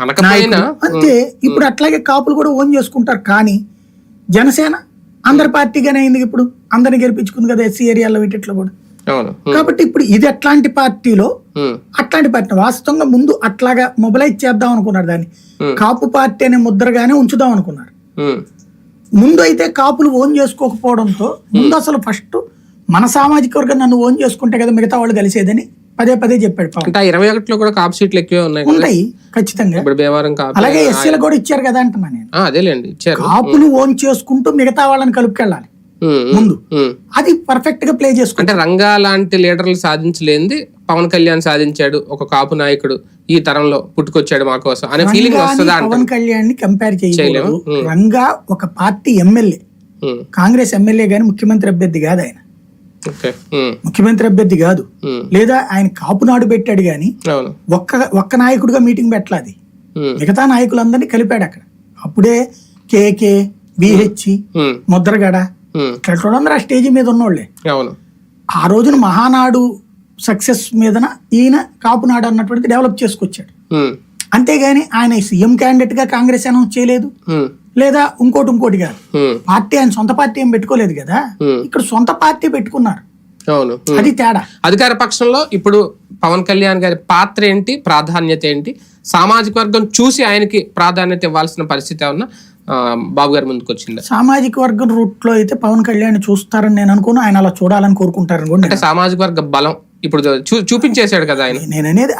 అనకపోయినా అంతే. ఇప్పుడు అట్లాగే కాపులు కూడా ఓన్ చేసుకుంటారు. కానీ జనసేన అందరి పార్టీగానే అయింది ఇప్పుడు. అందరిని గెలిపించుకుంది కదా ఎస్సీ ఏరియాలో వీటిట్లో కూడా. కాబట్టి ఇప్పుడు ఇది ఎట్లాంటి పార్టీలో అట్లాంటి పార్టీ వాస్తవంగా ముందు అట్లాగా మొబిలైజ్ చేద్దాం అనుకున్నారు దాన్ని. కాపు పార్టీ అనే ముద్రగానే ఉంచుదాం అనుకున్నారు. ముందు అయితే కాపులు ఓన్ చేసుకోకపోవడంతో ముందు అసలు ఫస్ట్ మన సామాజిక వర్గం నన్ను ఓన్ చేసుకుంటే కదా మిగతా వాళ్ళు కలిసేదని పదే పదే చెప్పాడు పవన్ అంటే ఇరవై ఒకటిలో కూడా కాపు సీట్లు ఎక్కువే ఉన్నాయి ఉంటాయి ఖచ్చితంగా. ఇప్పుడు భీమవరం కాపు అలాగే ఎస్సీలు కూడా ఇచ్చారు కదా అంటున్నా నేను. అదేలేండి ఇచ్చారు. కాపులు ఓన్ చేసుకుంటూ మిగతా వాళ్ళని కలుపుకెళ్ళాలి. ముందు. అది పర్ఫెక్ట్గా ప్లే చేసుకుంటారు. అంటే రంగా లాంటి లీడర్లు సాధించలేంది పవన్ కళ్యాణ్ సాధించాడు ఒక కాపు నాయకుడు ఈ తరంలో పుట్టుకొచ్చాడు మా కోసం అనే ఫీలింగ్ వస్తుందా పవన్ కళ్యాణ్ని కంపేర్. Hmm. రంగా ఒక పార్టీ ఎమ్మెల్యే. కాంగ్రెస్ ఎమ్మెల్యే గాని ముఖ్యమంత్రి అభ్యర్థి కాదు ఆయన. ముఖ్యమంత్రి అభ్యర్థి కాదు. లేదా ఆయన కాపునాడు పెట్టాడు గాని ఒక్క ఒక్క నాయకుడిగా మీటింగ్ పెట్టలాది మిగతా నాయకులందరినీ కలిపాడు అక్కడ. అప్పుడే కేకే బిహెచ్ ముద్రగడ ఉమ్, ఇట్లా వాళ్ళందరూ ఆ స్టేజ్ మీద ఉన్నోళ్ళే. అవును. ఆ రోజున మహానాడు సక్సెస్ మీదన ఈయన కాపునాడు అన్నటువంటిది డెవలప్ చేసుకొచ్చాడు. అంతేగాని ఆయన సీఎం క్యాండిడేట్గా కాంగ్రెస్ అనౌన్స్ చేయలేదు. లేదా ఇంకోటి ఇంకోటి కాదు పార్టీ ఆయన సొంత పార్టీ ఏం పెట్టుకోలేదు కదా. ఇక్కడ సొంత పార్టీ పెట్టుకున్నారు. అవును. అది తేడా. అధికార పక్షంలో ఇప్పుడు పవన్ కళ్యాణ్ గారి పాత్ర ఏంటి ప్రాధాన్యత ఏంటి సామాజిక వర్గం చూసి ఆయనకి ప్రాధాన్యత ఇవ్వాల్సిన పరిస్థితి ఏమన్నా బాబు గారి ముందుకు వచ్చిందా? సామాజిక వర్గం రూట్లో అయితే పవన్ కళ్యాణ్ చూస్తారని నేను అనుకున్నా ఆయన అలా చూడాలని కోరుకుంటారని కూడా అంటే సామాజిక వర్గ బలం ఇప్పుడు చూపించేశాడు కదా ఆయన. నేను అనేది